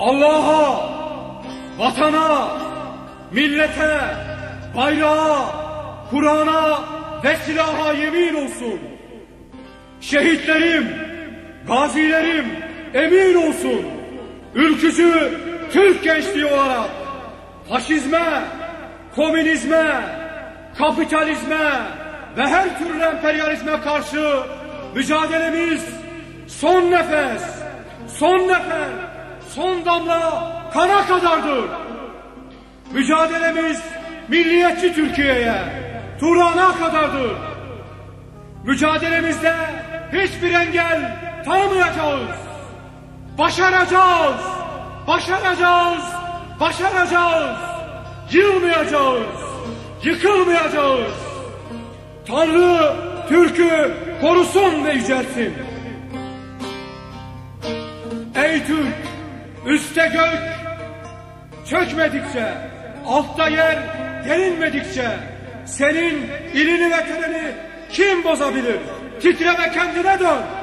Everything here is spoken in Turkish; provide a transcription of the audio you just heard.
Allah'a, vatana, millete, bayrağa, Kur'an'a ve silaha yemin olsun. Şehitlerim, gazilerim emin olsun. Ülkücü Türk gençliği olarak faşizme, komünizme, kapitalizme ve her türlü emperyalizme karşı mücadelemiz son nefes, son nefes, son damla kana kadardır. Mücadelemiz milliyetçi Türkiye'ye, Turan'a kadardır. Mücadelemizde hiçbir engel tanımayacağız. Başaracağız, başaracağız, başaracağız. Yılmayacağız, yıkılmayacağız. Tanrı Türk'ü korusun ve yücelsin. Ey Türk, üstte gök çökmedikçe, altta yer derinmedikçe, senin ilini ve tenini kim bozabilir? Titre ve kendine dön.